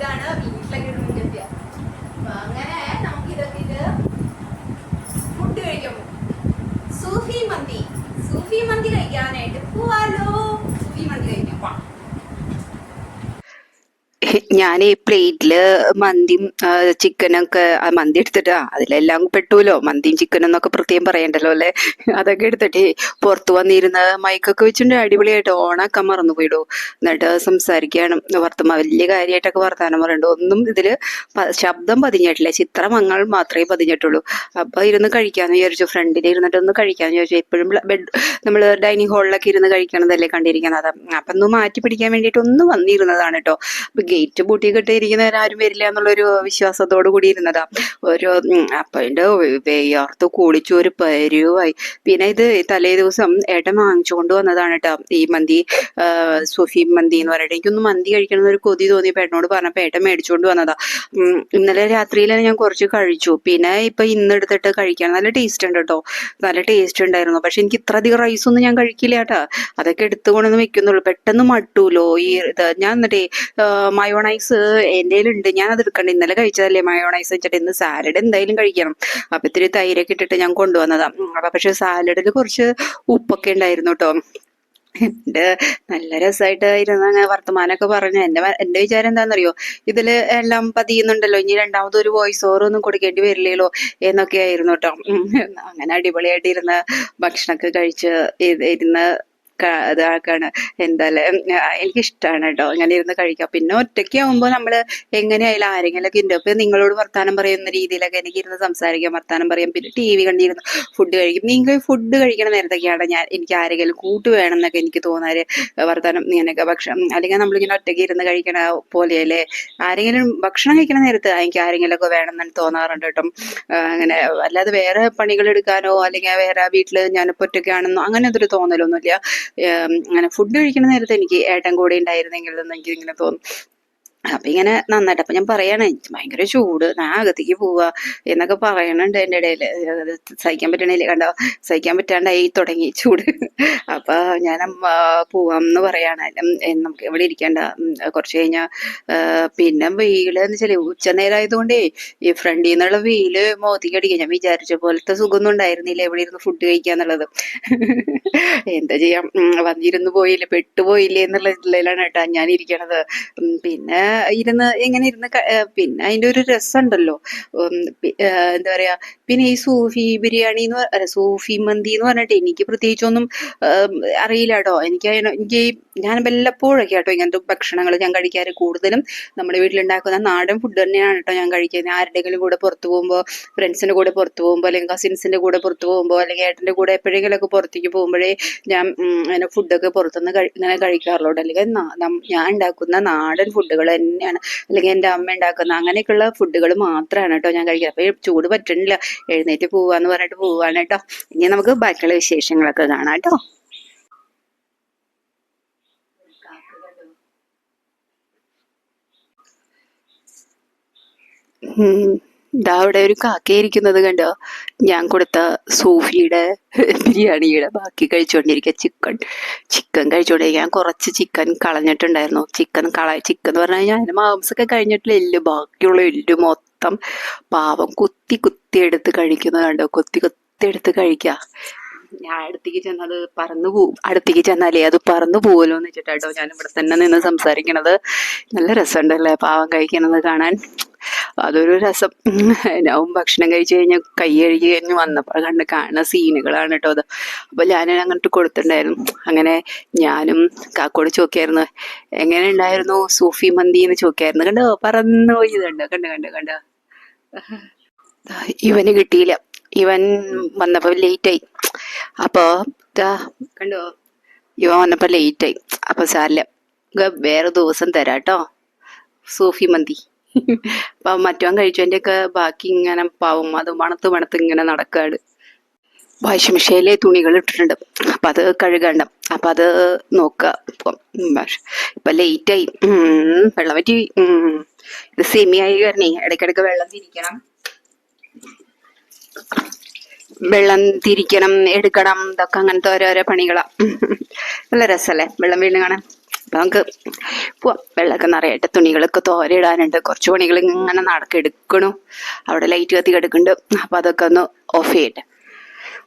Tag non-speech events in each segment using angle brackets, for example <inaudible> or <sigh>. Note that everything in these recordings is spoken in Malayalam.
ഇതാണ് വീട്ടിലൊക്കെ ഒരു അപ്പൊ അങ്ങനെ നമുക്ക് ഇതൊക്കെ ഫുഡ് കഴിക്കാൻ സൂഫി മന്തി. സൂഫി മന്തി കഴിക്കാനായിട്ട് പോവാലോ. സൂഫി മന്തി കഴിക്കാം വാ. ഞാൻ ഈ പ്ലേറ്റിൽ മന്തിയും ചിക്കനൊക്കെ മന്തി എടുത്തിട്ട് അതിലെല്ലാം പെട്ടുവല്ലോ മന്തിയും ചിക്കനും എന്നൊക്കെ പ്രത്യേകം പറയണ്ടല്ലോ അല്ലെ? അതൊക്കെ എടുത്തിട്ട് പുറത്ത് വന്നിരുന്ന് മൈക്കൊക്കെ വെച്ചിട്ട് അടിപൊളിയായിട്ട്. ഓണാക്കാൻ മറന്നു പോയിടോ. എന്നിട്ട് സംസാരിക്കുകയാണ് വർത്തമാ വലിയ കാര്യമായിട്ടൊക്കെ വർത്താനം പറയണ്ടോ. ഒന്നും ഇതിൽ ശബ്ദം പതിഞ്ഞിട്ടില്ല. ചിത്രമങ്ങൾ മാത്രമേ പതിഞ്ഞിട്ടുള്ളൂ. അപ്പൊ ഇരുന്ന് കഴിക്കാന്ന് വിചാരിച്ചു. ഫ്രണ്ടിൽ ഇരുന്നിട്ട് ഒന്ന് കഴിക്കാന്ന് വിചാരിച്ചു. എപ്പോഴും ബെഡ് നമ്മൾ ഡൈനിങ് ഹാളിലൊക്കെ ഇരുന്ന് കഴിക്കണതല്ലേ കണ്ടിരിക്കുന്നത്? അപ്പൊ ഒന്ന് മാറ്റി പിടിക്കാൻ വേണ്ടിയിട്ട് ഒന്ന് വന്നിരുന്നതാണ് കേട്ടോ ഗേറ്റ് പൂട്ടിയൊക്കെ ഇരിക്കുന്നവർ ആരും വരില്ല എന്നുള്ളൊരു വിശ്വാസത്തോടു കൂടി ഇരുന്നതാ. ഒരു അപ്പന്റെ വെയ്യാർത്ത് കുളിച്ചു ഒരു പരുവായി. പിന്നെ ഇത് തലേ ദിവസം ഏട്ടൻ വാങ്ങിച്ചു കൊണ്ടുവന്നതാണ് കേട്ടോ ഈ മന്തി സുഫി മന്തി എന്ന് പറഞ്ഞിട്ട് എനിക്കൊന്ന് മന്തി കഴിക്കണം എന്നൊരു കൊതി തോന്നിയപ്പോ ഏട്ടനോട് പറഞ്ഞപ്പോ ഏട്ടൻ മേടിച്ചുകൊണ്ട് വന്നതാ ഇന്നലെ രാത്രിയിലാണ് ഞാൻ കുറച്ച് കഴിച്ചു. പിന്നെ ഇപ്പൊ ഇന്ന് എടുത്തിട്ട് കഴിക്കാൻ നല്ല ടേസ്റ്റ് ഉണ്ട് കേട്ടോ നല്ല ടേസ്റ്റ് ഉണ്ടായിരുന്നു. പക്ഷെ എനിക്ക് ഇത്ര അധികം റൈസ് ഒന്നും ഞാൻ കഴിക്കില്ല കേട്ടാ അതൊക്കെ എടുത്തുകൊണ്ടൊന്നും വെക്കുന്നുള്ളൂ. പെട്ടെന്ന് മട്ടൂലോ ഈ ഇത്. ഞാൻ എന്നിട്ടേ മയോണൈസ് എന്റെ ഉണ്ട് ഞാൻ അത് എടുക്കണ്ട. ഇന്നലെ കഴിച്ചതല്ലേ മയോണൈസ് വെച്ചിട്ട്. ഇന്ന് സാലഡ് എന്തായാലും കഴിക്കണം. അപ്പൊ ഇത്തിരി തൈരൊക്കെ ഇട്ടിട്ട് ഞാൻ കൊണ്ടുവന്നതാ. അപ്പൊ പക്ഷെ സാലഡിൽ കുറച്ച് ഉപ്പൊക്കെ ഉണ്ടായിരുന്നു കേട്ടോ എന്റെ നല്ല രസമായിട്ട് ഇരുന്ന് അങ്ങനെ വർത്തമാനമൊക്കെ പറഞ്ഞു എന്റെ എന്റെ വിചാരം എന്താണെന്നറിയോ ഇതിൽ എല്ലാം പതിയുന്നുണ്ടല്ലോ. ഇനി രണ്ടാമത് ഒരു വോയിസ് ഓവർ ഒന്നും കൊടുക്കേണ്ടി വരില്ലല്ലോ എന്നൊക്കെ ആയിരുന്നു കേട്ടോ അങ്ങനെ അടിപൊളിയായിട്ട് ഇരുന്ന് ഭക്ഷണമൊക്കെ കഴിച്ച് ഇരുന്ന് ഇതാക്കാണ്. എന്തായാലും എനിക്ക് ഇഷ്ടമാണ് കേട്ടോ. ഇങ്ങനെ ഇരുന്ന് കഴിക്കാം. പിന്നെ ഒറ്റയ്ക്ക് ആവുമ്പോൾ നമ്മൾ എങ്ങനെയായാലും ആരെങ്കിലും ഒക്കെ ഉണ്ട് അപ്പൊ നിങ്ങളോട് വർത്താനം പറയുന്ന രീതിയിലൊക്കെ എനിക്ക് ഇരുന്ന് സംസാരിക്കാം വർത്താനം പറയാം. പിന്നെ ടി വി കണ്ടിരുന്ന് ഫുഡ് കഴിക്കും. നിങ്ങൾ ഫുഡ് കഴിക്കണ നേരത്തൊക്കെയാണ് ഞാൻ എനിക്ക് ആരെങ്കിലും കൂട്ട് വേണം എന്നൊക്കെ എനിക്ക് തോന്നാറ്. വർത്താനം ഇങ്ങനെയൊക്കെ ഭക്ഷണം. അല്ലെങ്കിൽ നമ്മളിങ്ങനെ ഒറ്റയ്ക്ക് ഇരുന്ന് കഴിക്കണ പോലെയല്ലേ? ആരെങ്കിലും ഭക്ഷണം കഴിക്കണ നേരത്ത് എനിക്ക് ആരെങ്കിലും ഒക്കെ വേണം എന്ന് തോന്നാറുണ്ട് കേട്ടോ അങ്ങനെ അല്ലാതെ വേറെ പണികൾ എടുക്കാനോ അല്ലെങ്കിൽ വേറെ വീട്ടിൽ ഞാനിപ്പോ ഒറ്റയ്ക്കാണെന്നോ അങ്ങനെ അതൊരു തോന്നലൊന്നുമില്ല. അങ്ങനെ ഫുഡ് കഴിക്കുന്ന നേരത്ത് എനിക്ക് ഏട്ടൻ കൂടെ ഉണ്ടായിരുന്നെങ്കിൽ എന്ന് എനിക്ക് ഇങ്ങനെ തോന്നും. അപ്പൊ ഇങ്ങനെ നന്നായിട്ട് അപ്പൊ ഞാൻ പറയണേ ഭയങ്കര ചൂട് ഞാൻ അകത്തേക്ക് പോവാ എന്നൊക്കെ പറയണുണ്ട് എന്റെ ഇടയിൽ സഹിക്കാൻ പറ്റണില്ല കണ്ടോ? സഹിക്കാൻ പറ്റാണ്ടായി തുടങ്ങി ചൂട്. അപ്പൊ ഞാൻ പോവാം എന്ന് പറയാണ്. നമുക്ക് ഇവിടെ ഇരിക്കണ്ട. കുറച്ച് കഴിഞ്ഞാ പിന്നെ വെയിൽ എന്ന് വെച്ചാൽ ഉച്ച നേരമായതുകൊണ്ടേ ഈ ഫ്രണ്ടിൽ നിന്നുള്ള വെയിൽ മോത്തിക്ക് ഞാൻ വിചാരിച്ച പോലത്തെ സുഖമൊന്നും ഉണ്ടായിരുന്നില്ല. എവിടെ ഇരുന്ന് ഫുഡ് കഴിക്കാന്നുള്ളത് എന്താ ചെയ്യാം? വന്നിരുന്ന് പോയില്ലേ പെട്ടുപോയില്ലേ എന്നുള്ള ഇതിലാണ് കേട്ടാ ഞാൻ ഇരിക്കണത്. പിന്നെ ഇരുന്ന് ഇങ്ങനെ ഇരുന്ന് പിന്നെ അതിന്റെ ഒരു രസമുണ്ടല്ലോ. എന്താ പറയാ പിന്നെ ഈ സൂഫി ബിരിയാണി എന്ന് സൂഫി മന്തി എന്ന് പറഞ്ഞിട്ട് എനിക്ക് പ്രത്യേകിച്ചൊന്നും അറിയില്ല കേട്ടോ. എനിക്ക് എനിക്ക് ഞാൻ വല്ലപ്പോഴൊക്കെ കേട്ടോ ഇങ്ങനത്തെ ഭക്ഷണങ്ങൾ ഞാൻ കഴിക്കാറ്. കൂടുതലും നമ്മുടെ വീട്ടിലുണ്ടാക്കുന്ന നാടൻ ഫുഡ് തന്നെയാണ് കേട്ടോ ഞാൻ കഴിക്കുന്നത്. ആരുടെങ്കിലും കൂടെ പുറത്തു പോകുമ്പോൾ ഫ്രണ്ട്സിന്റെ കൂടെ പുറത്തു പോകുമ്പോൾ അല്ലെങ്കിൽ കസിൻസിന്റെ കൂടെ പുറത്തു പോകുമ്പോൾ അല്ലെങ്കിൽ ഏട്ടന്റെ കൂടെ എപ്പോഴെങ്കിലുമൊക്കെ പുറത്തേക്ക് പോകുമ്പോഴേ ഞാൻ ഉം, അങ്ങനെ ഫുഡൊക്കെ പുറത്തുനിന്ന് ഇങ്ങനെ കഴിക്കാറുള്ളൂ അല്ലെങ്കിൽ ഞാൻ ഉണ്ടാക്കുന്ന നാടൻ ഫുഡുകൾ തന്നെയാണ്. അല്ലെങ്കിൽ എന്റെ അമ്മ ഉണ്ടാക്കുന്ന അങ്ങനെയൊക്കെയുള്ള ഫുഡുകൾ മാത്രമാണ് കേട്ടോ ഞാൻ കഴിക്കുക അപ്പോൾ ചൂട് പറ്റണില്ല. എഴുന്നേറ്റ് പോവാന്ന് പറഞ്ഞിട്ട് പോവാണ് കേട്ടോ. ഇനി നമുക്ക് ബാക്കിയുള്ള വിശേഷങ്ങളൊക്കെ കാണാം കേട്ടോ. ഉം. ദാ അവിടെ ഒരു കാക്കയിരിക്കുന്നത് കണ്ടോ? ഞാൻ കൊടുത്ത സൂഫിയുടെ ബിരിയാണിയുടെ ബാക്കി കഴിച്ചുകൊണ്ടിരിക്കുക. ചിക്കൻ ചിക്കൻ കഴിച്ചുകൊണ്ടിരിക്കുക. ഞാൻ കുറച്ച് ചിക്കൻ കളഞ്ഞിട്ടുണ്ടായിരുന്നു. ചിക്കൻ കള ചിക്കൻ എന്ന് പറഞ്ഞു കഴിഞ്ഞാൽ അതിന് മാംസമൊക്കെ കഴിഞ്ഞിട്ടില്ല. എല്ല് ബാക്കിയുള്ള എല്ല് മൊത്തം പാവം കുത്തി കുത്തി എടുത്ത് കഴിക്കുന്നത് കണ്ടോ? കുത്തി കുത്തി എടുത്ത് കഴിക്കുക. ഞാൻ അടുത്തേക്ക് ചെന്നത് പറന്നു പോവും അടുത്തേക്ക് ചെന്നാലേ അത് പറന്നു പോവല്ലോ എന്ന് വെച്ചിട്ടാട്ടോ ഞാൻ ഇവിടെ തന്നെ നിന്ന് സംസാരിക്കണത്. നല്ല രസമുണ്ടല്ലേ പാവം കഴിക്കണത് കാണാൻ? അതൊരു രസം. <laughs> ഞാൻ ഭക്ഷണം കഴിച്ചു കഴിഞ്ഞ് കൈ കഴിഞ്ഞ് വന്നപ്പോൾ കണ്ട് കാണുന്ന സീനുകളാണ് കേട്ടോ അത്. അപ്പോൾ ഞാൻ അങ്ങോട്ട് കൊടുത്തിട്ടുണ്ടായിരുന്നു. അങ്ങനെ ഞാനും കാക്കോട് ചോദിക്കായിരുന്നു എങ്ങനെ ഉണ്ടായിരുന്നു സൂഫി മന്തി? എന്ന് ചോദിക്കായിരുന്നു. കണ്ടോ? പറന്നു പോയതുണ്ട് കണ്ട്? കണ്ട്? കണ്ടോ? ഇവന് കിട്ടിയില്ല. ഇവൻ വന്നപ്പോൾ ലേറ്റായി. അപ്പോൾ കണ്ടോ? ഇവൻ വന്നപ്പോൾ ലേറ്റായി. അപ്പോൾ സാറില്ല വേറെ ദിവസം തരാട്ടോ സൂഫി മന്തി. <laughs> അപ്പം മറ്റവൻ കഴിച്ചതിന്റെ ഒക്കെ ബാക്കി ഇങ്ങനെ പാവം അത് മണത്ത് മണത്ത് ഇങ്ങനെ നടക്കാണ്. വാഷിംഗ് മെഷീനിലെ തുണികൾ ഇട്ടിട്ടുണ്ട്. അപ്പം അത് കഴുകണ്ട. അപ്പം അത് നോക്കുക ഇപ്പൊ ലേറ്റ് ആയി. വെള്ളം പറ്റി ഇത് സെമിയായി കാരണേ ഇടയ്ക്കിടയ്ക്ക് വെള്ളം തിരിക്കണം. വെള്ളം തിരിക്കണം എടുക്കണം. ഇതൊക്കെ അങ്ങനത്തെ ഓരോരോ പണികളാ. <laughs> നല്ല രസമല്ലേ വെള്ളം വീണ് കാണാൻ. നമുക്ക് പോവാം വെള്ളമൊക്കെ നിറയട്ടെ തുണികളൊക്കെ തോരയിടാനുണ്ട്. കുറച്ച് പണികൾ ഇങ്ങനെ നടക്കെടുക്കണു. അവിടെ ലൈറ്റ് കത്തി കിടക്കുന്നുണ്ട് അപ്പൊ അതൊക്കെ ഒന്ന് ഓഫ് ചെയ്യട്ടെ.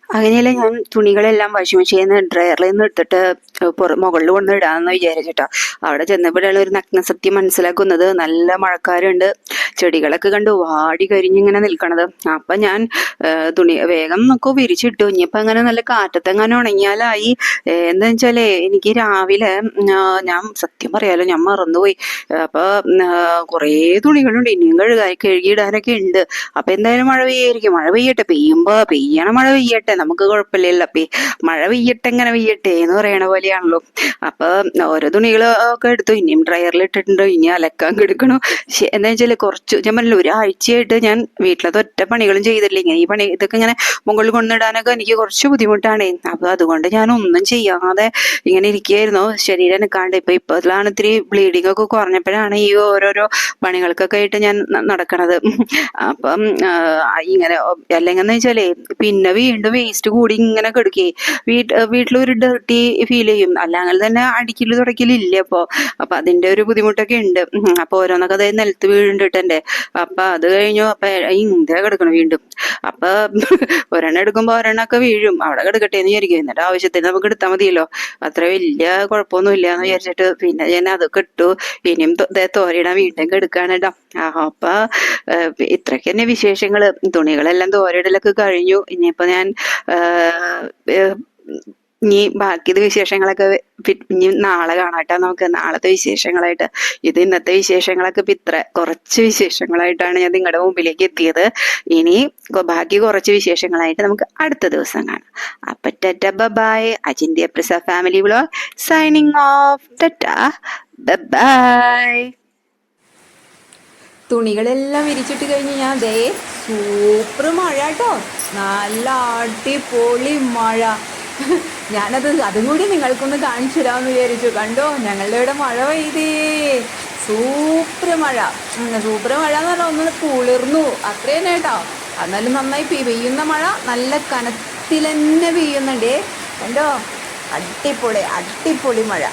അങ്ങനെയല്ല ഞാൻ തുണികളെല്ലാം വാഷിംഗ് മെഷീനിൽ ഡ്രയറിൽ നിന്ന് എടുത്തിട്ട് പുറ മുകളിൽ കൊണ്ട് ഇടാമെന്ന് വിചാരിച്ചിട്ടോ. അവിടെ ചെന്നപ്പോഴാണ് ഒരു നഗ്നസത്യം മനസ്സിലാക്കുന്നത്. നല്ല മഴക്കാരുണ്ട്. ചെടികളൊക്കെ കണ്ട് വാടി കരിഞ്ഞിങ്ങനെ നിൽക്കണത്. അപ്പം ഞാൻ തുണി വേഗം നോക്കൂ വിരിച്ചിട്ടു. ഇനിയിപ്പം അങ്ങനെ നല്ല കാറ്റത്തെങ്ങനെ ഉണങ്ങിയാലായി. എന്താ വെച്ചാലേ എനിക്ക് രാവിലെ ഞാൻ സത്യം പറയാലോ ഞാൻ മറന്നുപോയി. അപ്പോൾ കുറേ തുണികളുണ്ട്. ഇനിയും കഴുകാൻ കഴുകിയിടാനൊക്കെ ഉണ്ട്. അപ്പം എന്തായാലും മഴ പെയ്യായിരിക്കും. മഴ പെയ്യട്ടെ. പെയ്യുമ്പോൾ പെയ്യണ മഴ പെയ്യട്ടെ. നമുക്ക് കുഴപ്പമില്ലല്ലോ. അപ്പൊ മഴ പെയ്യട്ടെ ഇങ്ങനെ പെയ്യട്ടെ എന്ന് പറയണ പോലെയാണല്ലോ. അപ്പൊ ഓരോ തുണികൾ ഒക്കെ എടുത്തു. ഇനിയും ഡ്രയറിൽ ഇട്ടിട്ടുണ്ട്. ഇനി അലക്കാൻ കിടക്കണു. എന്താ വെച്ചാൽ കുറച്ച് ഞാൻ പറഞ്ഞില്ല ഒരാഴ്ചയായിട്ട് ഞാൻ വീട്ടിലത്തെ ഒറ്റ പണികളും ചെയ്തില്ല ഇങ്ങനെ ഈ പണി ഇതൊക്കെ ഇങ്ങനെ മുകളിൽ കൊണ്ടിടാനൊക്കെ എനിക്ക് കുറച്ച് ബുദ്ധിമുട്ടാണ്. അപ്പൊ അതുകൊണ്ട് ഞാൻ ഒന്നും ചെയ്യാതെ ഇങ്ങനെ ഇരിക്കുകയായിരുന്നു. ശരീരം നിൽക്കാണ്ട് ഇപ്പൊ ഇപ്പോഴാണ് ഇത്തിരി ബ്ലീഡിംഗ് ഒക്കെ കുറഞ്ഞപ്പോഴാണ് ഈ ഓരോരോ പണികൾക്കൊക്കെ ആയിട്ട് ഞാൻ നടക്കണത്. അപ്പം ഇങ്ങനെ അല്ലെങ്കിൽ എന്ന് വെച്ചാലേ പിന്നെ വീണ്ടും വേസ്റ്റ് കൂടി ഇങ്ങനെ കിടക്കേ. വീട്ട് വീട്ടിലൊരു ഡർട്ടി ഫീൽ ചെയ്യും. അല്ല അങ്ങനെ തന്നെ അടിക്കൽ തുടക്കലില്ല അപ്പൊ അപ്പൊ അതിന്റെ ഒരു ബുദ്ധിമുട്ടൊക്കെ ഉണ്ട്. അപ്പൊ ഓരോന്നൊക്കെ അതായത് നിലത്ത് വീഴുന്നുണ്ട് എന്റെ അപ്പൊ അത് കഴിഞ്ഞു. അപ്പൊ ഇന്ത്യ കിടക്കണം വീണ്ടും. അപ്പൊ <laughs> ഒരെണ്ണം എടുക്കുമ്പോ ഒരെണ്ണൊക്കെ വീഴും. അവിടെ കിടക്കട്ടെ എന്ന് വിചാരിക്കും. എന്നിട്ട് ആവശ്യത്തിന് നമുക്ക് എടുത്താൽ മതിയല്ലോ. അത്ര വലിയ കുഴപ്പമൊന്നുമില്ല എന്ന് വിചാരിച്ചിട്ട് പിന്നെ ഞാൻ അതൊക്കെ ഇട്ടു ഇനിയും തോരയിടാൻ വീണ്ടും ആ, അപ്പൊ ഇത്രയ്ക്ക് തന്നെ വിശേഷങ്ങൾ. തുണികളെല്ലാം തോരയിടലൊക്കെ കഴിഞ്ഞു. ഇനിയിപ്പോ ഞാൻ ഇനി ബാക്കിയത് വിശേഷങ്ങളൊക്കെ ഇനി നാളെ കാണാട്ടോ നമുക്ക്. നാളത്തെ വിശേഷങ്ങളായിട്ട് ഇത് ഇന്നത്തെ വിശേഷങ്ങളൊക്കെ ഇപ്പൊ ഇത്ര. കുറച്ച് വിശേഷങ്ങളായിട്ടാണ് ഞാൻ നിങ്ങളുടെ മുമ്പിലേക്ക് എത്തിയത്. ഇനി ബാക്കി കുറച്ച് വിശേഷങ്ങളായിട്ട് നമുക്ക് അടുത്ത ദിവസം കാണാം. അപ്പൊ ടെറ്റ ബൈ അജിന്ത്യ പ്രസ family vlog signing off tata bye തുണികളെല്ലാം വിരിച്ചിട്ട് കഴിഞ്ഞ് ഞാൻ ദേ സൂപ്പർ മഴ കേട്ടോ. നല്ല അടിപൊളി മഴ. ഞാനത് അതും കൂടി നിങ്ങൾക്കൊന്ന് കാണിച്ചു തരാമെന്ന് വിചാരിച്ചു. കണ്ടോ ഞങ്ങളുടെ ഇവിടെ മഴ പെയ്തേ. സൂപ്പർ മഴ. സൂപ്പർ മഴ എന്ന് പറഞ്ഞാൽ ഒന്ന് കുളിർന്നു. അത്ര തന്നെ കേട്ടോ. എന്നാലും നന്നായി പെയ്- പെയ്യുന്ന മഴ നല്ല കനത്തിൽ തന്നെ പെയ്യുന്നുണ്ടേ. കണ്ടോ? അടിപൊളി അടിപൊളി മഴ.